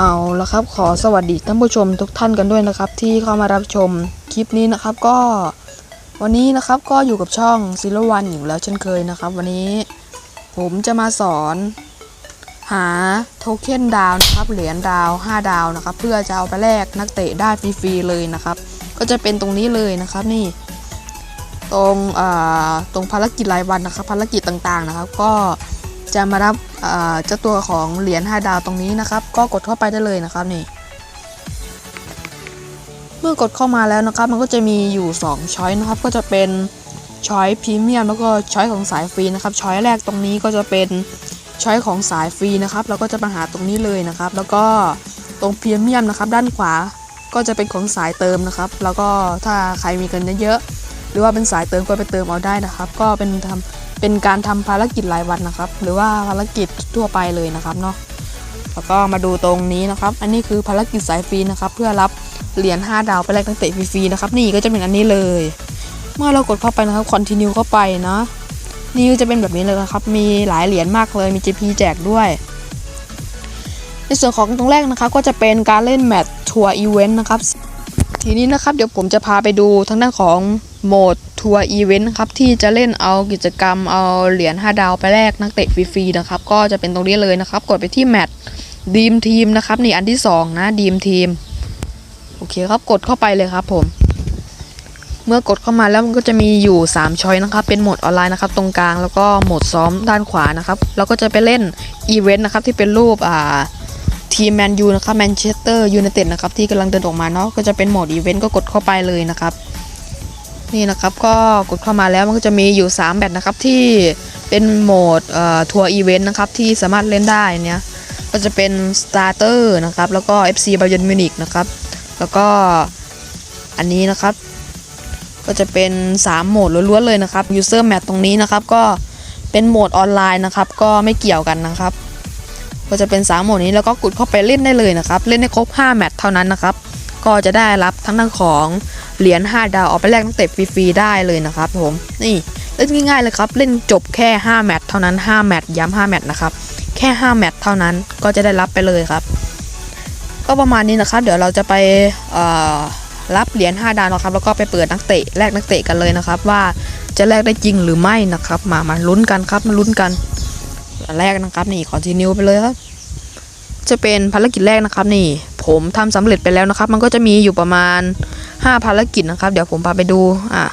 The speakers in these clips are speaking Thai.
เอาละครับ ขอสวัสดีท่านผู้ชมทุกท่านกันด้วยนะครับ ที่เข้ามารับชมคลิปนี้นะครับ ก็ วันนี้นะครับก็อยู่กับช่องซิลวันอยู่แล้วเช่นเคยนะครับ วันนี้ผมจะมาสอน หาโทเค็นดาวนะครับเหรียญดาว 5 ดาวนะครับ เพื่อจะเอาไปแลกนักเตะได้ฟรีๆเลยนะครับ ก็จะเป็นตรงนี้เลยนะครับนี่ ตรงตรงภารกิจรายวันนะครับ ภารกิจต่างๆนะครับ ก็ จะมารับเจ้าตัวของเหรียญ5ดาวตรงนี้นะครับ ก็กดเข้าไปได้เลยนะครับนี่เมื่อกดเข้ามาแล้วนะครับ มันก็จะมีอยู่ 2 ช้อยนะครับ ก็จะเป็นช้อยพรีเมียมแล้วก็ช้อยของสายฟรีนะครับ ช้อยแรกตรงนี้ก็จะเป็นช้อยของสายฟรีนะครับ เราก็จะมาหาตรงนี้เลยนะครับ แล้วก็ตรงพรีเมียมนะครับ ด้านขวาก็จะเป็นของสายเติมนะครับ แล้วก็ถ้าใครมีเงินเยอะๆหรือว่าเป็นสายเติมก็ไปเติมเอาได้นะครับ ก็เป็นทำ เป็นการทำภารกิจรายวันนะครับ หรือว่าภารกิจทั่วไปเลยนะครับเนาะแล้วก็มาดูตรงนี้นะครับ อันนี้คือภารกิจสายฟรีนะครับ เพื่อรับเหรียญ5ดาวไปแลกนักเตะฟรีๆนะครับ นี่ก็จะเป็นอันนี้เลย เมื่อเรากดเข้าไปนะครับ continue เข้าไปนะนี่ก็จะเป็นแบบนี้เลยนะครับ มีหลายเหรียญมากเลยมี GP แจกด้วยในส่วนของตรงแรกนะครับก็จะเป็นการเล่นแมตช์ทัวร์อีเวนต์นะครับ ทีนี้นะครับเดี๋ยวผมจะพาไปดูทางด้านของโหมด ทัวร์อีเวนต์ครับที่จะเล่นเอากิจกรรมเอาเหรียญ5ดาวไปแลกนักเตะฟรีๆนะครับ ก็จะเป็นตรงนี้เลยนะครับ กดไปที่แมตช์ดีมทีมนะครับนี่อันที่สองนะดีมทีมโอเคครับกดเข้าไปเลยครับผมเมื่อกดเข้ามาแล้วมันก็จะมีอยู่ 3ช้อยนะครับ เป็นโหมดออนไลน์นะครับ ตรงกลางแล้วก็โหมดซ้อมด้านขวานะครับเราก็จะไปเล่นอีเวนต์นะครับที่เป็นรูปอ่าทีมแมนยูนะครับแมนเชสเตอร์ยูไนเต็ดนะครับที่กำลังเดินออกมาเนาะก็จะเป็นโหมดอีเวนต์ก็กดเข้าไปเลยนะครับ นี่นะครับก็กดเข้ามาแล้วมันก็จะมีอยู่ 3 แบตนะครับที่เป็นโหมดเอ่อทัวร์อีเวนต์นะครับที่สามารถเล่นได้เนี่ยก็จะเป็นสตาร์เตอร์นะครับแล้วก็ FC Bayern Munich นะครับแล้วก็อันนี้นะครับ ก็จะเป็น 3 โหมดล้วนๆเลยนะครับ User Map ตรงนี้นะครับก็เป็นโหมดออนไลน์นะครับก็ไม่เกี่ยวกันนะครับ ก็จะเป็น 3 โหมดนี้แล้วก็กดเข้าไปเล่นได้เลยนะครับ เล่นได้ครบ 5 แมตช์เท่านั้นนะครับ ก็จะได้รับทั้งทั้งของเหรียญ5 ดาวเอาไปแลกนักเตะฟรีๆได้เลยนะครับผมนี่เล่นง่ายๆเลยครับเล่นจบแค่ 5 แมตช์เท่านั้น 5 แมตช์ย้ำ5แมตช์นะครับแค่ 5 แมตช์เท่านั้นก็จะได้รับไปเลยครับ ก็ประมาณนี้นะครับ เดี๋ยวเราจะไปรับเหรียญ5ดาวนะครับแล้วก็ไปเปิดนักเตะแลกนักเตะกันเลยนะครับ ว่าจะแลกได้จริงหรือไม่นะครับ มามาลุ้นกันครับมาลุ้นกันอันแรกนะครับนี่คอนติเนียไปเลยครับจะเป็นภารกิจแรกนะครับนี่ ผมทำสำเร็จไปแล้วนะครับ มันก็จะมีอยู่ประมาณ 5 ภารกิจนะครับ เดี๋ยวผมพาไปดูอะ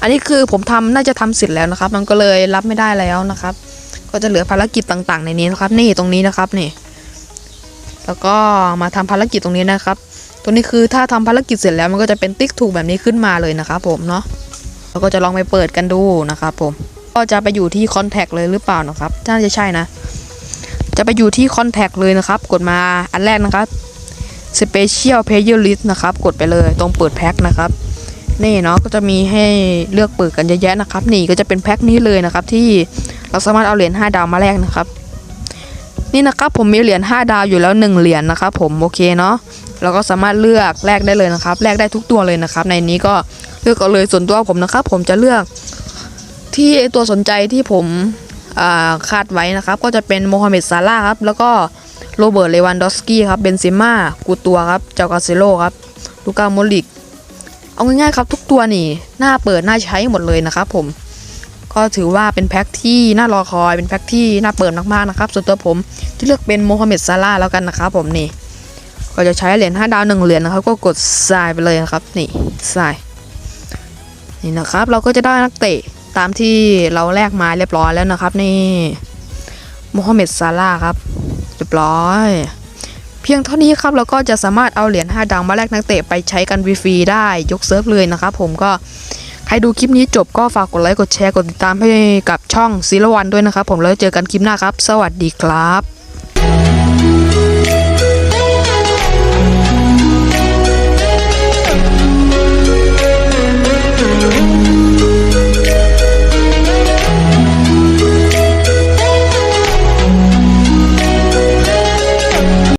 อันนี้คือผมทำน่าจะทำเสร็จแล้วนะครับ มันก็เลยรับไม่ได้แล้วนะครับ ก็จะเหลือภารกิจต่างๆ ในนี้นะครับ นี่ตรงนี้นะครับนี่ แล้วก็มาทำภารกิจตรงนี้นะครับ ตรงนี้คือถ้าทำภารกิจเสร็จแล้วมันก็จะเป็นติ๊กถูกแบบนี้ขึ้นมาเลยนะครับผมเนาะเราก็จะลองไปเปิดกันดูนะครับผมก็จะไปอยู่ที่คอนแทคเลยหรือเปล่านะครับน่าจะใช่นะ จะไปอยู่ที่คอนแทคเลยนะครับ กดมาอันแรกนะครับ Special Player List นะครับ กดไปเลยตรงเปิดแพ็คนะครับ นี่เนาะก็จะมีให้เลือกเปิดกันเยอะแยะนะครับ นี่ก็จะเป็นแพ็คนี้เลยนะครับ ที่เราสามารถเอาเหรียญ5ดาวมาแลกนะครับ นี่นะครับผมมีเหรียญ5ดาวอยู่แล้ว 1 เหรียญนะครับผมโอเคเนาะเราก็สามารถเลือกแลกได้เลยนะครับแลกได้ทุกตัวเลยนะครับ ในนี้ก็เลือกเอาเลยส่วนตัวผมนะครับ ผมจะเลือกที่ตัวสนใจที่ผมคาดไว้นะครับ ก็จะเป็นโมฮัมเหม็ดซาร่าครับ แล้วก็ โรเบิร์ตเลวันดอสกี้ครับเบนเซม่ากูตัวครับเจ้ากาเซโลครับลูกาโมลิก เอาง่ายๆครับทุกตัวนี่หน่าเปิดหน่าใช้หมดเลยนะครับผมก็ถือว่าเป็นแพ็คที่น่ารอคอยเป็นแพ็คที่น่าเปิดมากๆนะครับ ส่วนตัวผมที่เลือกเป็นโมฮัมเหม็ดซาร่าแล้วกันนะครับผมนี่ ก็จะใช้เหรียญ5ดาว1เหรียญนะครับ ก็กดทรายไปเลยนะครับ นี่ทรายนี่นะครับ เราก็จะได้นักเตะตามที่เราแลกมาเรียบร้อยแล้วนะครับ นี่โมฮัมเหม็ดซาร่าครับ เรียบร้อย เพียงเท่านี้ครับเราก็จะสามารถเอาเหรียญ5ดาวมาแลกนักเตะไปใช้กันฟรีได้ยกเซิร์ฟเลยนะครับผมก็ใครดูคลิปนี้จบก็ฝากกดไลค์กดแชร์กดติดตามให้กับช่องซีรวันด้วยนะครับผมแล้วเจอกันคลิปหน้าครับ สวัสดีครับ